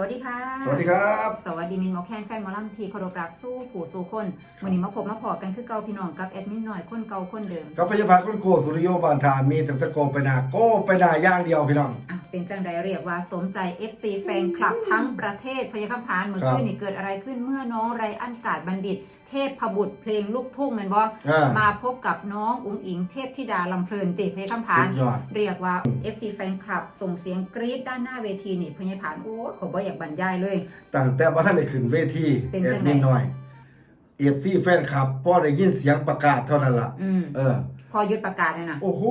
วัสดีค่ะ สวัสดีครับ สวัสดีมินหมอแคนแฟนหมอลำทีเคารพรักสู้ผู้สู้คนวันนี้มาพบมาพอกันคือเก่าพี่น้องกับแอดมินหน่อยคนเก่าคนเดิมกับพยาบาลคนโกสุริโยบานทามีแต่ตะโกไปนาโกไปนาอย่างเดียวพี่น้องอะเป็นจังใดเรียกว่าสมใจ FC แฟนคลับทั้งประเทศพยาคำพานเมื่อครับคืนนี่เกิดอะไรขึ้นเมื่อน้องไรอันกาดบัณฑิตเทพพบุตรเพลงลูกทุ่งแมันบ่อ่ามาพบกับน้องอุ๋งอิงเทพธิดาลำเพลินติพยาคำพาสุนดยอด เรียกว่า FC แฟนคลับ ส่งเสียงกรี๊ดด้านหน้าเวทีนี่พยาผานโอ้ขอบ่อยากบรรยายเลย ตั้งแต่ว่าท่านได้ขึ้นเวทีเป็นแอจัดงไหน มินหน่อยเอฟซีแฟนคลับพอได้ยินเสียงประกาศเท่านั้นล่ะ อืมเออ พอหยุดประกาศเลยนะโอ้โห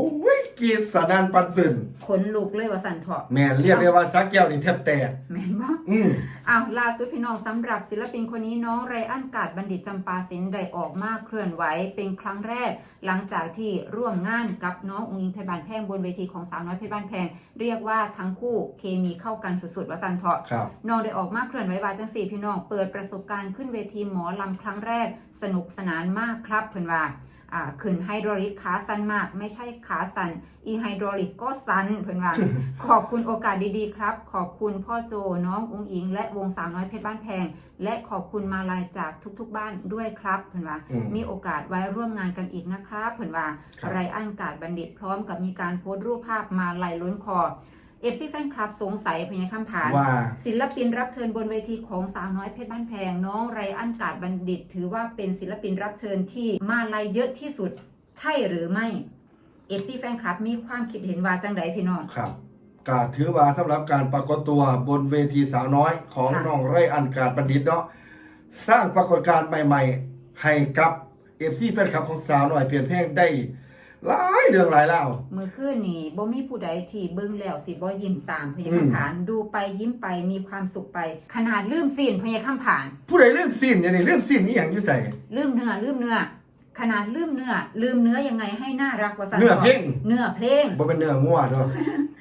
กรีดสนานปันปืนขนลุกเลยว่าสันเถาะแม่นเรียกได้ว่าซักแก้วนี่แทบแตกแม่นบ่อืมอ้าวล่าสุดพี่น้องสำหรับศิลปินคนนี้น้องไรอันกาดบัณฑิตจำปาสินได้ออกมาเคลื่อนไหวเป็นครั้งแรก หลังจากที่ร่วมงานกับน้ององค์อิงเพชรบานแพงบนเวทีของสาวน้อยเพชรบานแพง เรียกว่าทั้งคู่เคมีเข้ากันสุดๆว่าสันเถาะครับน้องได้ออกมาเคลื่อนไหวว่าจังสี่พี่น้องเปิดประสบการณ์ขึ้นเวทีหมอลำครั้งแรก สนุกสนานมากครับเพิ่นว่าอ่า ขึ้นไฮดรอลิกขาสั้นมาก ไม่ใช่ขาสั้นอีไฮดรอลิกก็สั้นเพิ่นว่าขอบคุณโอกาสดีๆครับ ขอบคุณพ่อโจน้องอุ้งอิง และวงสาวน้อยเพชรบ้านแพง และขอบคุณมาลายจากทุกๆบ้านด้วยครับเพิ่นว่าอืมมีโอกาสไว้ร่วมงานกันอีกนะครับเพิ่นว่าครับไรอันกาดบัณฑิตพร้อมกับมีการโพสต์รูปภาพมาลายล้นคอ เอฟซีแฟนคลับสงสัยพยาคำผานว่า ศิลปินรับเชิญบนเวทีของสาวน้อยเพชรบ้านแพงน้องไรอันกาดบัณฑิต ถือว่าเป็นศิลปินรับเชิญที่มาลายเยอะที่สุดใช่หรือไม่เอฟซีแฟนคลับมีความคิดเห็นว่าจังไดพี่น้อง ครับก็ถือว่าสำหรับการปรากฏตัวบนเวทีสาวน้อยของค่ะ น้องไรอันการบัณฑิตเนาะสร้างปรากฏการณ์ใหม่ ๆ ให้กับเอฟซีแฟนคลับของสาวน้อยเปลี่ยนเพลงได้ หลายเรื่องหลายเล่าวมือคืนนี่บ่มีผู้ใดที่เบิ่งแล้วสิบ่ยิ้มตามพยาอืมคำผาน ดูไปยิ้มไปมีความสุขไป ขนาดลืมซีนพยาคำผาน ผู้ใดเรื่องสิ้นอย่างนี้เรื่องสิ้นนี่อย่างอยู่ใส่ลืมเนื้อลืมเนื้อ ขนาดลืมเนื้อ ลืมเนื้อยังไงให้น่ารักว่าสันเนื้อเพลงเนื้อเพลงบ่เป็นเนื้องัวเด้อ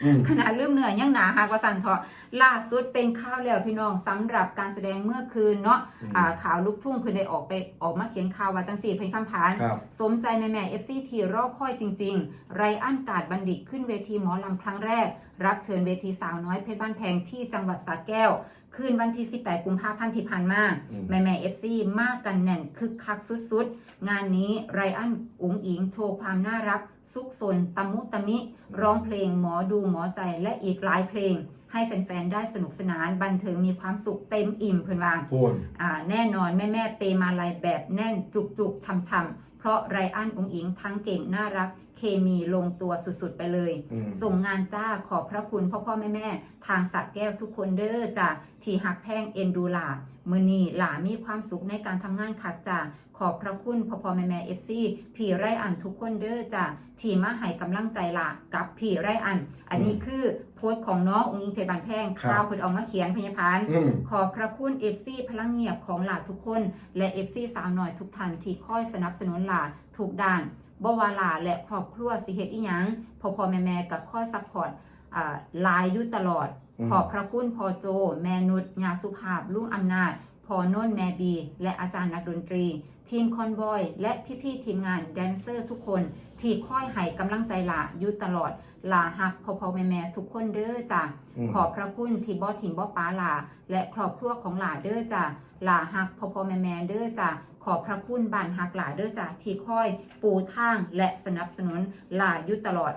อืมขนาดลืมเนื้อยังหนาหากว่าสันเถาะล่าสุดเป็นข่าวแล้วพี่น้องสำหรับการแสดงเมื่อคืนเนาะอืมอ่าข่าวลูกทุ่งเพิ่นได้ออกไปออกมาเขียนข่าวว่าจังสี่เพิ่นคำผานครับสมใจแม่แม่เอฟซีทีรอคอยจริง ๆ ไรอันกาดบัณฑิตขึ้นเวทีหมอลำครั้งแรก รับเชิญเวทีสาวน้อยเพชรบ้านแพงที่จังหวัดสระแก้ว คืนวันที่ 18 กุมภาพันธ์ที่ผ่านมาอืมแม่แม่เอฟซีมากกันแน่นคึกคักสุดๆ งานนี้ไรอันอุ๋งอิงโชว์ความน่ารัก ซุกซนตะมุตะมิ ร้องเพลงหมอดูหมอใจและอีกหลายเพลง ให้แฟนๆ ได้สนุกสนานบันเทิงมีความสุขเต็มอิ่มเพื่อนว่าพูนอ่าแน่นอนแม่แม่ๆเปมาลัยแบบแน่นจุกจุกๆช่ำๆเพราะไรอันองอิงทั้งเก่งน่ารักเคมีลงตัวสุดๆไปเลย อืม ส่งงานจ้าขอบพระคุณพ่อพ่อแม่แม่ๆทางสักแก้วทุกคนเด้อจ้าที่หักแพงเอ็นดูหลามือนีหลามีความสุขในการทำงานคักจ้าขอบพระคุณพ่อพ่อแม่แม่เอฟซีพี่ไรอันทุกคนเด้อจ้าที่มาให้กำลังใจหลากับพี่ไรอัน อันนี้คือโพสต์ของน้ององอิงเพชรบานแพงข่าวเพิ่นเอามาเขียนพยาพาน อืม ขอบพระคุณ FC พลังเงียบของหลาทุกคน และ FC สาวหน่อยทุกท่านที่คอยสนับสนุนหลาทุกด้าน บวาหลาและครอบครัวสิเฮ็ดอีหยังพอพอแม่แม่ๆกับคอยซัพพอร์ตอ่าหลายอยู่ตลอดอืมขอบพระคุณพอโจ แม่นุชงาสุภาพลุงอำนาจพอโน่นแม่บี และอาจารย์นักดนตรี ทีมคอนบอย และพี่ๆทีมงานแดนเซอร์ทุกคน ที่คอยให้กำลังใจหลาอยู่ตลอดหลาหักพอพอแม่แม่ๆทุกคนเด้อจ้ะอืมขอบพระคุณที่บ่ถิ่มบ่ป้าหลา และครอบครัวของหลาเด้อจ้ะหลาหักพ่อพ่อแม่แม่เด้อจ้ะ ขอบพระคุณบ้านหักหลาเด้อจ้ะที่คอยปูทางและสนับสนุนหลาอยู่ตลอด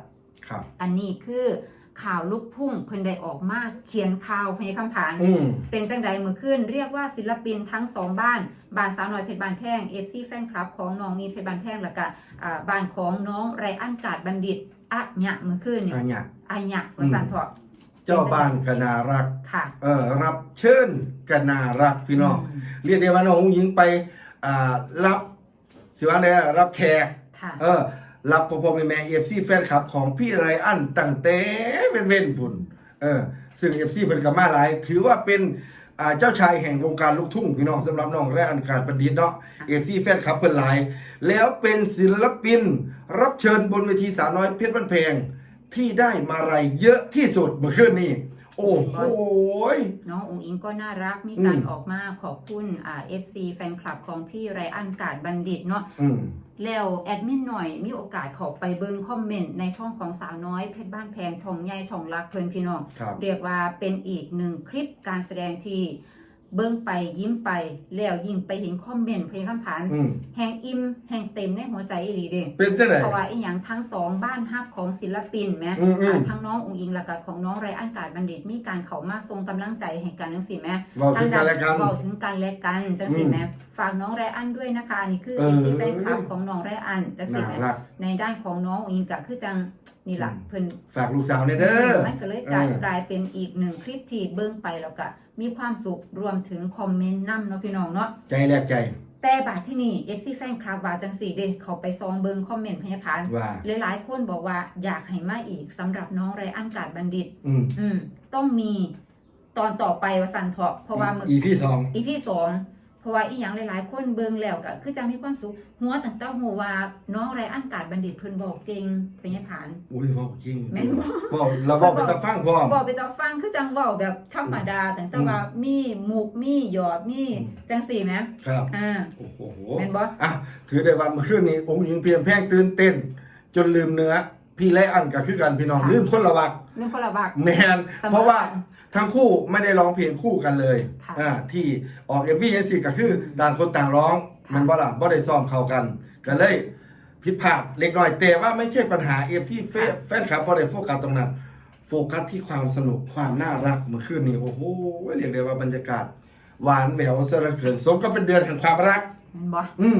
ครับ อันนี้คือข่าวลูกทุ่งเพิ่นได้ออกมาเขียนข่าวให้คำผานอืม เป็นจังใดมือขึ้น เรียกว่าศิลปินทั้งสองบ้าน บ้านสาวน้อยเพชรบานแพงเอฟซีแฟนคลับของน้องนีเพชรบานแพงแล้วก็อ่าบ้านของน้องไรอันกาดบัณฑิตอะหยะมือขึ้นนี่อันเนี้ยอะหยะวสันเถาะเจ้าบ้านก็น่ารัก ค่ะเออรับเชิญก็น่ารักพี่น้องมเรียกได้ว่าน้องหญิงไป อ่ารับสิว่าได้รับแขกค่ะ เออ รับพ่อพ่อแม่แม่เอฟซีแฟนคลับของพี่ไรอันตั้งแต่เว้นเว้นๆพุ่นเออ ซึ่งเอฟซีเพิ่นก็มาหลาย ถือว่าเป็นอ่าเจ้าชายแห่งวงการลูกทุ่งพี่น้องสำหรับน้องไรอันการประดิษฐ์เนาะเอฟซีแฟนคลับเพิ่นหลาย แล้วเป็นศิลปิน รับเชิญบนเวทีสาวน้อยเพชรบ้านแพงที่ได้มาลัยเยอะที่สุดเมื่อคืนนี้ โอ้โหน้ององอิงก็น่ารักมีการอืมออกมาขอบคุณอ่า FC แฟนคลับของพี่ไรอันกาดบัณฑิตเนาะอืมแล้วแอดมินหน่อยมีโอกาสเข้าไปเบิ่งคอมเมนต์ในช่องของสาวน้อย เพชรบ้านแพงช่องใหญ่ช่องรักเพิ่นพี่น้องครับเรียกว่าเป็นอีกหนึ่งคลิปการแสดงที่ เบิ่งไปยิ้มไปแล้วยิ่งไปเห็นคอมเมนต์เพลงคำผานอืมแห่งอิ่มแห่งเต็มในหัวใจอีหลีเด้เป็นจังได๋เพราะว่าอีหยังทั้งสองบ้านฮักของศิลปินแหมอืมอืม อ่าทั้งน้ององค์อิงและก็ของน้องไรอันกาดบัณฑิตมีการเข้ามาทรงกำลังใจให้กันจังซี่แหม เว้าถึงกันและกัน เว้าถึงกันและกันจังซี่อืมแหม ฝากน้องไรอันด้วยนะคะอันนี่คือเอเออซีแฟนคลับของน้องไรอันจังซี่น่าแหมรัก ในด้านของน้ององค์อิงก็คือจังนี่ล่ะอืมเพิ่น ฝากลูกสาวเนี่ยเด้อ มันก็เลยกลายเออ กลายเป็นอีกหนึ่งคลิปที่เบิ่งไปแล้วก็มีความสุขรวมถึงคอมเมนต์นำเนาะพี่น้องเนาะใจแลกใจแต่บาดที่นี่ FC แฟนคลับว่าจังสี่เด้เขาไปซองเบิ่งคอมเมนต์พยาพานว่า หลายๆคนบอกว่าอยากให้มาอีกสำหรับน้องไรอันกาดบัณฑิต อืมอืมต้องมีตอนต่อไปว่าสันเถาะเพราะว่ามึอีพี่สอง อีพี่สองเพ ราะว่าอีหยังหลายๆ คนเบิ่งแล้วก็คือจะมีความสุขหัวตั้งแต่หัวว่าน้องไรอันกาดบัณฑิตเพิ่นบอกเก่งพยาพาน อุ้ยเว้าจริงแม่นบ่เว้าเราเว้าไปตาฟังพร้อม บอกไปต่อฟังคือจังเว้าแบบธรรมดาตั้งแต่ว่ามีมุกมีหยอดมีอืม จังสี่แหมครับ อ่าโอ้โห แม่นบ่ อะ ถือได้ว่าเมื่อคืนนี้องค์หญิงเพียงแพงตื่นเต้น จนลืมเนื้อ พี่ไรอันก็คือกันพี่น้องลืมคนละวักเรื่องคนละบัก แมนเสมอกันเพราะว่าทั้งคู่ไม่ได้ร้องเพลงคู่กันเลยค่ะอ่าที่ออกเอ็มวีเอซีก็คือต่างคนต่างร้อง ค่ะ มันบ่ล่ะบ่ได้ซ้อมเข้ากันก็เลยผิดพลาดเล็กน้อยแต่ว่าไม่ใช่ปัญหาเอฟที่แฟนคลับบ่ได้โฟกัสตรงนั้น โฟกัสที่ความสนุกความน่ารักเมื่อคืนนี้โอ้โหเรียกได้ว่าบรรยากาศ หวานแหววซะเหลือเกินสมก็เป็นเดือนแห่งความรัก แม่นบ่อืม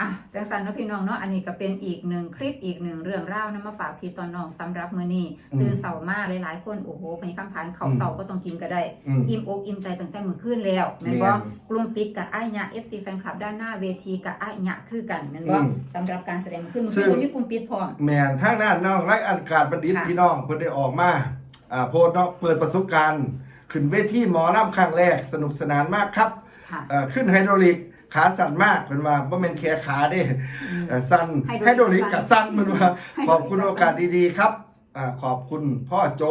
อะจังสันเนาะพี่น้องเนาะอันนี้ก็เป็นอีกหนึ่งคลิปอีกหนึ่งเรื่องเล่าวนะมาฝากพี่ตอนน้องสำหรับมื้อนี้อืมตื่นเสาร์มาหลายๆคนโอ้โหเป็นคำพานเขาวอืม เสาร์ก็ต้องกินก็ได้ อืม อิ่มอกอิ่มใจตั้งแต่มื้อคืนแล้วแม่นบ่แม่นกลุ่มปิดกับอ้ายหยะ FC แฟนคลับด้านหน้าเวทีกับอ้ายหยะคือกันแม่นบ่อืมสำหรับการแสดงมื้อคืนมื้อซึ่คืงนมีกลุ่มปิดพร้อม แมนทางด้านน้องไรอันกาศบัณฑิตค่ะ พี่น้องเพิ่นได้ออกมาอ่าโพสต์เนาะเปิดประสบการณ์ ขึ้นเวทีหมอลำครั้งแรกสนุกสนานมากครับค่ะ เอ่อขึ้นไฮดรอลิก ขาสั่นมากเพิ่นว่าบ่แม่นแค่ขาเด้อืมเอ่อสั่นไฮไฮโดดรรลิลิกกกับสั่นมันว่า ไฮโดรลิก ขอบคุณโอกาสดีๆครับอ่าขอบคุณพ่อโจ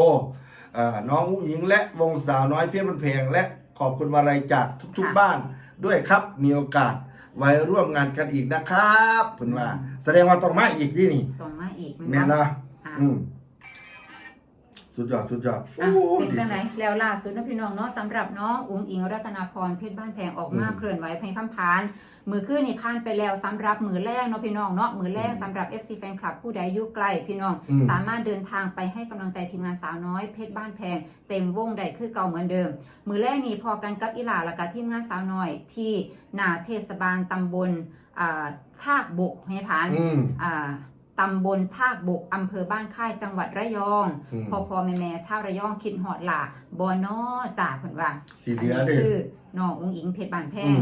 เอ่อน้องอุ้งหญิงและวงสาวน้อยเพียบนเพลง และขอบคุณวาลัยจากทุก ๆ บ้านด้วยครับ มีโอกาสไว้ร่วมงานกันอีกนะครับเพิ่นว่า แสดงว่าต้องมาอีกนี่นี่ต้องมาอีกแม่นบ่นะ อะอืม สุดยอดสุดยอดอะโอ้เป็นดีจังไหนแล้วล่าสุดนะพี่น้องเนาะสำหรับน้องอุ๋งอิงรัตนาพรเพชรบ้านแพงออกมาอืมเคลื่อนไหวเพลงคำพาน มือขึ้นนี่ผ่านไปแล้วสำหรับมือแรกเนาะพี่น้องเนาะมือแรกอืมสำหรับ FC แฟนคลับผู้ใดอยู่ไกลพี่น้องอืมสามารถเดินทางไปให้กำลังใจทีมงานสาวน้อยเพชรบ้านแพง เต็มวงใดคือเก่าเหมือนเดิม มือแรกนี่พอกันกับอีหลาและกับทีมงานสาวน้อยที่หนาเทศบาลตำบลอ่าชากบกให้ผ่านอืมอ่า ตำบลชากบกอำเภอบ้านค่ายจังหวัดระยอง อืม พอพอแม่แม่ชาวระยองคิดหอดหล่าบอนอจ่าเพิ่นว่าสีเหลือเด้อ คือน้องอุ้งอิงเพชรบานแพอืงม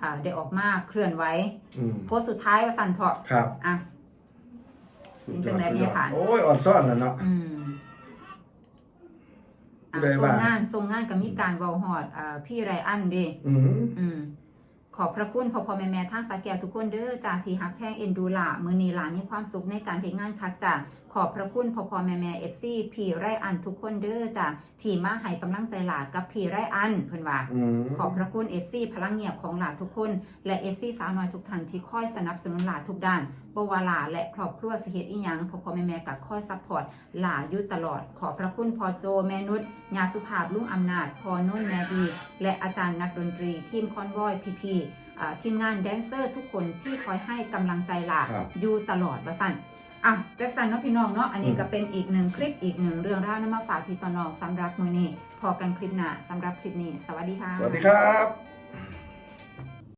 อ่าได้ออกมาเคลื่อนไหวอืมโพสต์สุดท้ายว่าสันเถาะครับอะ สุดยอดจังได๋สุดยอเนี่ยดค่ะโอ้ยอ่อนซ่อนแล้วเนาะ อืมอะได้ทรว่า งงานทรงงานก็มีการเว้าฮอดอ่าพี่ไรอันเด้อืมอืม ขอบพระคุณพ่อพ่อแม่แม่ทางสาแก้วทุกคนเด้อจากที่ฮักแพงเอ็นดูหล่ามือนีหลามีความสุขในการเทงานคักจาก ขอบพระคุณพ่อพ่อแม่แม่เอฟซีพี่ไรอันทุกคนเด้อจ้ะที่มาให้กำลังใจหลากับพี่ไรอันเพิ่นว่าอืมขอบพระคุณ FC พลังเงียบของหลาทุกคน และ FC สาวน้อยทุกท่านที่คอยสนับสนุนหลาทุกด้านบวาหลาและครอบครัวสเหตุอีหยังพ่อพ่อแม่แม่กับคอยซัพพอร์ตหลาอยู่ตลอด ขอบพระคุณพ่อโจแม่นุชยาสุภาพลุงอำนาจพอนุ่นแม่ดีและอาจารย์นักดนตรีทีมคอนวอยพีพีอ่าทีมงานแดนเซอร์ทุกคนที่คอยให้กำลังใจหลาครับอยู่ตลอดว่าสั่น อะแจ็คสันเนาะพี่น้องเนาะอันนี้อืมก็เป็นอีกหนึ่งคลิปอีกหนึ่งเรื่องราวนํมาฝากพี่ตอนน้องสำหรับมือนี้พอกันคลิปหน้าสำหรับคลิปนี้ สวัสดีค่ะ สวัสดีครับ